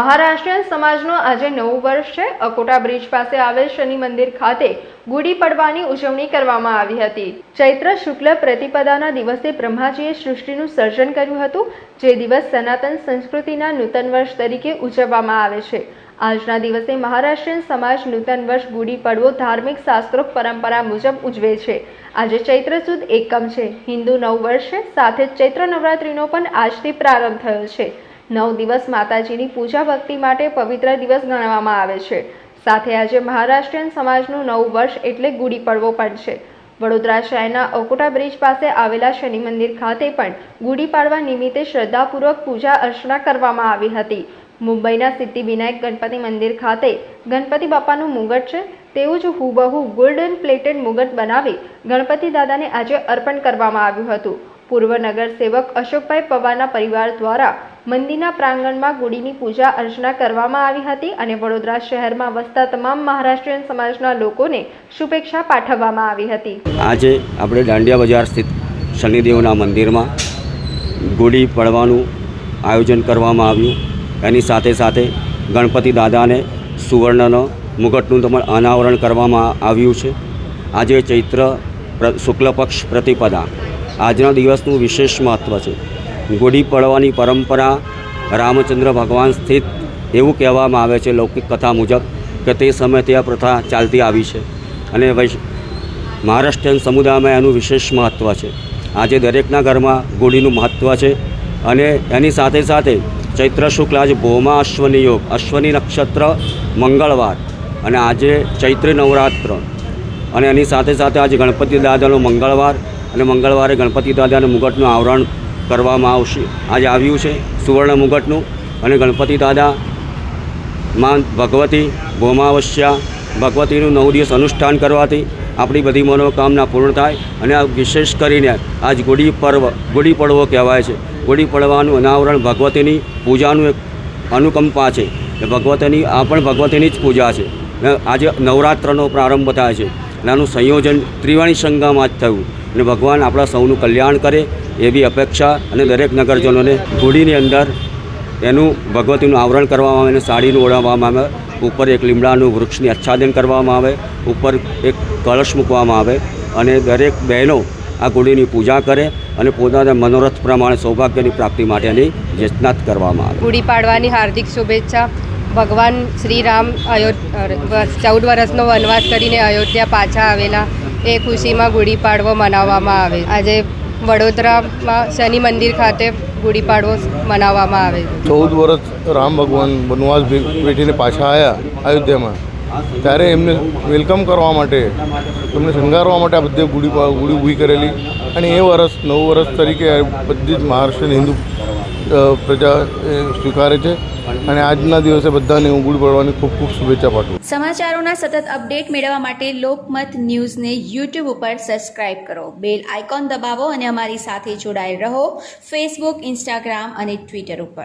મહારાષ્ટ્રીયન સમાજનો આજે નવું વર્ષ છે. અકોટા બ્રિજ પાસે આવેલ શનિ મંદિર ખાતે ગુડી પડવાની ઉજવણી કરવામાં આવી હતી. ચૈત્ર શુક્લ પ્રતિપદાના દિવસે બ્રહ્માજીએ સૃષ્ટિનું સર્જન કર્યું હતું, જે દિવસ સનાતન સંસ્કૃતિના નૂતન વર્ષ તરીકે ઉજવવામાં આવે છે. આજના દિવસે મહારાષ્ટ્રીયન સમાજ નૂતન વર્ષ ગુડી પડવો ધાર્મિક શાસ્ત્રોક્ત પરંપરા મુજબ ઉજવે છે. આજે ચૈત્ર સુદ એકમ છે. હિન્દુ નવ વર્ષ છે. સાથે જ ચૈત્ર નવરાત્રિનો પણ આજથી પ્રારંભ થયો છે. નવ દિવસ માતાજીની પૂજા ભક્તિ માટે પવિત્ર દિવસ ગણવામાં આવે છે. સાથે આજે મહારાષ્ટ્રીયન સમાજનું નવું વર્ષ એટલે ગુડી પડવો પણ છે. વડોદરા શહેરના અકોટા બ્રિજ પાસે આવેલા શનિ મંદિર ખાતે પણ ગુડી પાડવા નિમિત્તે શ્રદ્ધાપૂર્વક પૂજા અર્ચના કરવામાં આવી હતી. મુંબઈના સિદ્ધિવિનાયક ગણપતિ મંદિર ખાતે ગણપતિ બાપાનું મુગટ છે તેવું જ હુબહુ ગોલ્ડન પ્લેટેડ મુગટ બનાવી ગણપતિ દાદાને આજે અર્પણ કરવામાં આવ્યું હતું. પૂર્વ નગરસેવક અશોકભાઈ પવારના પરિવાર દ્વારા મંદિરના પ્રાંગણમાં ગુડીની પૂજા અર્ચના કરવામાં આવી હતી અને વડોદરા શહેરમાં વસતા તમામ મહારાષ્ટ્રીયન સમાજના લોકોને શુભેચ્છા પાઠવવામાં આવી હતી. આજે આપણે દાંડિયા બજાર સ્થિત શનિદેવના મંદિરમાં ગુડી પડવાનું આયોજન કરવામાં આવ્યું. એની સાથે સાથે ગણપતિ દાદાને સુવર્ણનો મુગટનું પણ અનાવરણ કરવામાં આવ્યું છે. આજે ચૈત્ર શુક્લપક્ષ શુક્લ પક્ષ પ્રતિપદા આજના દિવસનું વિશેષ મહત્ત્વ છે. ગુડી પડવાની પરંપરા રામચંદ્ર ભગવાન સ્થિત એવું કહેવામાં આવે છે લૌકિક કથા મુજબ કે તે સમયથી આ પ્રથા ચાલતી આવી છે અને વૈશ, મહારાષ્ટ્રીયન સમુદાયમાં એનું વિશેષ મહત્ત્વ છે. આજે દરેકના ઘરમાં ગુડીનું મહત્ત્વ છે અને એની સાથે સાથે ચૈત્ર શુક્લ આજે ભોમા અશ્વની યોગ, અશ્વની નક્ષત્ર મંગળવાર અને આજે ચૈત્ર નવરાત્ર. અને એની સાથે સાથે આજે ગણપતિ દાદાનો મંગળવાર અને મંગળવારે ગણપતિ દાદાના મુગટનું આવરણ કરવામાં આવશે. આજે આવ્યું છે સુવર્ણ મુગટનું અને ગણપતિ દાદા માં ભગવતી ભોમાવસ્યા ભગવતીનું નવ દિવસ અનુષ્ઠાન કરવાથી આપણી બધી મનોકામના પૂર્ણ થાય અને આ વિશેષ કરીને આજ ગુડી પર્વ, ગુડી પડવો કહેવાય છે. ગુડી પડવાનું અનાવરણ ભગવતીની પૂજાનું એક અનુકંપા છે. એ ભગવતીની, આ પણ ભગવતીની જ પૂજા છે. આજે નવરાત્રનો પ્રારંભ થાય છે. અને આનું સંયોજન ત્રિવાણી સંગમ જ થયું. અને ભગવાન આપણા સૌનું કલ્યાણ કરે એવી અપેક્ષા અને દરેક નગરજનોને ગુડીની અંદર એનું ભગવતીનું આવરણ કરવામાં આવે અને સાડીનું ઓળાવવામાં આવે. ઉપર એક લીમડાનું વૃક્ષની આચ્છાદન કરવામાં આવે. ઉપર એક કળશ મૂકવામાં આવે અને દરેક બહેનો આ ગુડીની પૂજા કરે અને પોતાના મનોરથ પ્રમાણે સૌભાગ્યની પ્રાપ્તિ માટેની યજ્ઞાત કરવામાં આવે. ગુડી પાડવાની હાર્દિક શુભેચ્છા. ભગવાન શ્રી રામ અયોધ્યા ચૌદ વર્ષનો વનવાસ કરીને અયોધ્યા પાછા આવેલા. એ ખુશીમાં ગુડી પાડવો મનાવવામાં આવે. આજે વડોદરામાં શનિ મંદિર ખાતે ગુડી પાડવો મનાવવામાં આવે. ચૌદ વર્ષ રામ ભગવાન વનવાસ બેઠીને પાછા આવ્યા અયોધ્યામાં. ત્યારે એમને વેલકમ કરવા માટે, એમને શણગારવા માટે આ બધે ગુડી ગુડી ઊભી કરેલી. અને એ વર્ષ, નવ વર્ષ તરીકે બધી જ મહારાષ્ટ્રની હિન્દુ પ્રજા સ્વીકારે છે અને આજના દિવસે બધાને હું ગુડી પડવાની ખૂબ ખૂબ શુભેચ્છા પાઠવું સમાચારોના સતત અપડેટ મેળવવા માટે લોકમત ન્યૂઝને યુટ્યુબ ઉપર સબસ્ક્રાઇબ કરો. બેલ આઇકોન દબાવો અને અમારી સાથે જોડાયેલ રહો ફેસબુક, ઇન્સ્ટાગ્રામ અને ટ્વિટર ઉપર.